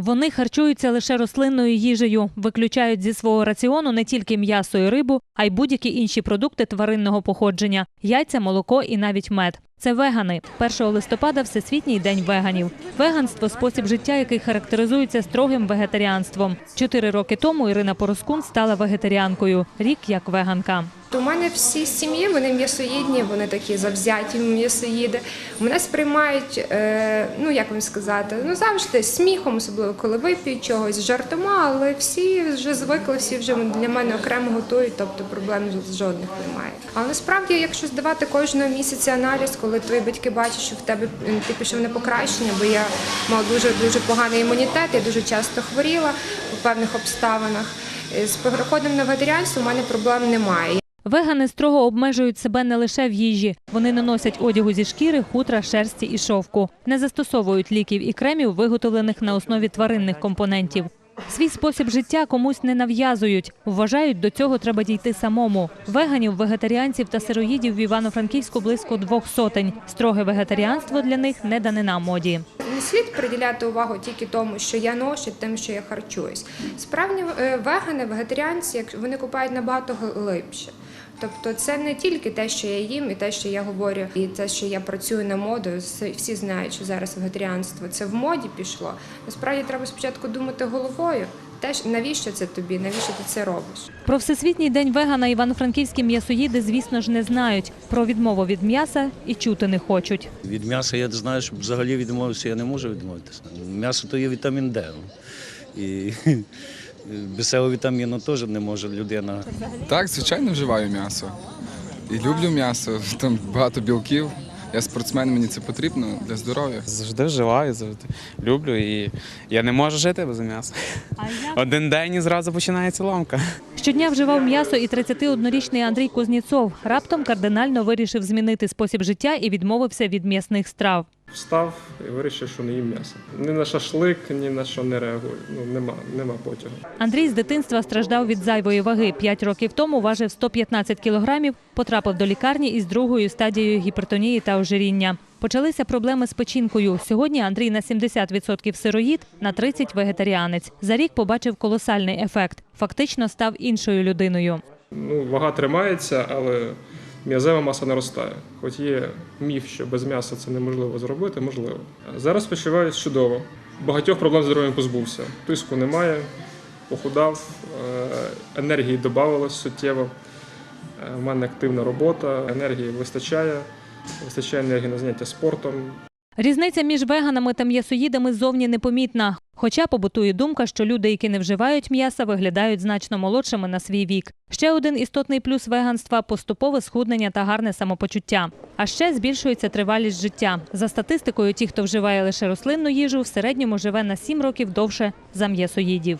Вони харчуються лише рослинною їжею, виключають зі свого раціону не тільки м'ясо і рибу, а й будь-які інші продукти тваринного походження яйця, молоко і навіть мед. Це вегани. 1 листопада Всесвітній день веганів. Веганство спосіб життя, який характеризується строгим вегетаріанством. Чотири роки тому Ірина Пороскун стала вегетаріанкою. Рік як веганка. У мене всі сім'ї, вони м'ясоїдні, вони такі завзяті м'ясоїди. Мене сприймають, е, ну як вам сказати, ну завжди сміхом, особливо коли вип'ють чогось, жартома, але всі вже звикли, всі вже для мене окремо готують, тобто проблем жодних немає. Але насправді, якщо здавати кожного місяця аналіз, коли твої батьки бачать, що в тебе ти пішов на покращення, бо я мала дуже дуже поганий імунітет, я дуже часто хворіла у певних обставинах. Е, З переходом на вегетаріанство у мене проблем немає. Вегани строго обмежують себе не лише в їжі. Вони не носять одягу зі шкіри, хутра, шерсті і шовку. Не застосовують ліків і кремів, виготовлених на основі тваринних компонентів. Свій спосіб життя комусь не нав'язують. Вважають, до цього треба дійти самому. Веганів, вегетаріанців та сироїдів в Івано-Франківську близько двох сотень. Строге вегетаріанство для них не данина моді. Не слід приділяти увагу тільки тому, що я ношу, тим, що я харчуюсь. Справді е, вегани, вегетаріанці, вони купають набагато глибше. Тобто це не тільки те, що я їм, і те, що я говорю, і те, що я працюю на моду. Всі знають, що зараз вегетаріанство це в моді пішло. Насправді треба спочатку думати головою. Теж навіщо це тобі? Навіщо ти це робиш? Про Всесвітній день вегана івано-франківські м'ясоїди, звісно ж, не знають. Про відмову від м'яса і чути не хочуть. Від м'яса я знаю, що взагалі відмовитися я не можу відмовитися. М'ясо то є вітамін Д. І без цього вітаміну теж не може людина. Так, звичайно, вживаю м'ясо. І люблю м'ясо, там багато білків. Я спортсмен, мені це потрібно для здоров'я. Завжди вживаю, завжди люблю і я не можу жити без м'яса. Один день і зразу починається ломка. Щодня вживав м'ясо і 31-річний Андрій Кузнєцов. Раптом кардинально вирішив змінити спосіб життя і відмовився від м'ясних страв. Встав і вирішив, що не їм м'ясо. Ні на шашлик, ні на що не реагую. Ну нема, нема потягу. Андрій з дитинства страждав від зайвої ваги. П'ять років тому важив 115 кілограмів, потрапив до лікарні із другою стадією гіпертонії та ожиріння. Почалися проблеми з печінкою. Сьогодні Андрій на 70% сироїд, на 30% вегетаріанець. За рік побачив колосальний ефект. Фактично став іншою людиною. Ну, вага тримається, але м'язева маса наростає. Хоч є міф, що без м'яса це неможливо зробити, можливо. Зараз почуваюся чудово. Багатьох проблем з здоров'ям позбувся. Тиску немає, похудав, е, енергії додавалось суттєво. Е, У мене активна робота, енергії вистачає, вистачає енергії на заняття спортом, Різниця між веганами та м'ясоїдами зовні непомітна. Хоча побутує думка, що люди, які не вживають м'яса, виглядають значно молодшими на свій вік. Ще один істотний плюс веганства поступове схуднення та гарне самопочуття. А ще збільшується тривалість життя. За статистикою, ті, хто вживає лише рослинну їжу, в середньому живе на 7 років довше за м'ясоїдів.